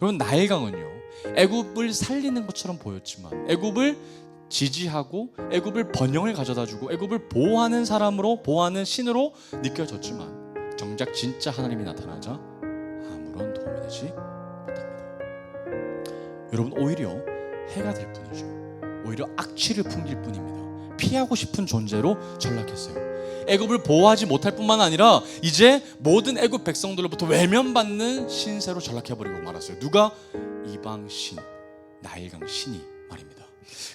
여러분 나일강은요 애굽을 살리는 것처럼 보였지만 애굽을 지지하고 애굽을 번영을 가져다 주고 애굽을 보호하는 사람으로 보호하는 신으로 느껴졌지만 정작 진짜 하나님이 나타나자 아무런 도움이 되지 못합니다. 여러분 오히려 해가 될 뿐이죠. 오히려 악취를 풍길 뿐입니다. 피하고 싶은 존재로 전락했어요. 애굽을 보호하지 못할 뿐만 아니라 이제 모든 애굽 백성들로부터 외면받는 신세로 전락해 버리고 말았어요. 누가 이방 신 나일강 신이 말입니다.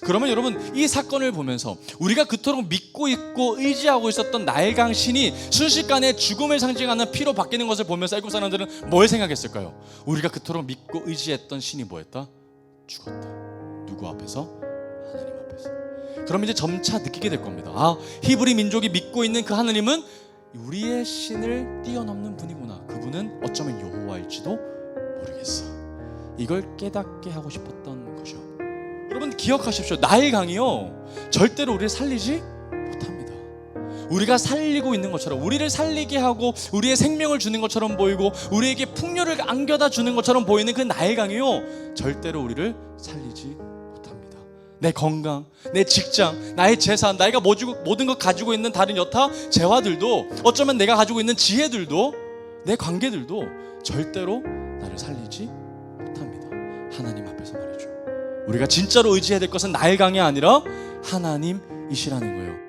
그러면 여러분 이 사건을 보면서 우리가 그토록 믿고 있고 의지하고 있었던 나일강 신이 순식간에 죽음을 상징하는 피로 바뀌는 것을 보면서 애굽 사람들은 뭘 생각했을까요? 우리가 그토록 믿고 의지했던 신이 뭐였다? 죽었다. 누구 앞에서? 하나님 앞에서. 그럼 이제 점차 느끼게 될 겁니다. 아, 히브리 민족이 믿고 있는 그 하나님은 우리의 신을 뛰어넘는 분이구나. 그분은 어쩌면 여호와일지도 모르겠어. 이걸 깨닫게 하고 싶었던 거죠. 여러분 기억하십시오. 나일 강이요. 절대로 우리를 살리지 못합니다. 우리가 살리고 있는 것처럼 우리를 살리게 하고 우리의 생명을 주는 것처럼 보이고 우리에게 풍요를 안겨다 주는 것처럼 보이는 그 나일 강이요. 절대로 우리를 살리지. 내 건강, 내 직장, 나의 재산, 나이가 모지고- 모든 것 가지고 있는 다른 여타 재화들도 어쩌면 내가 가지고 있는 지혜들도 내 관계들도 절대로 나를 살리지 못합니다. 하나님 앞에서 말이죠. 우리가 진짜로 의지해야 될 것은 나일강이 아니라 하나님이시라는 거예요.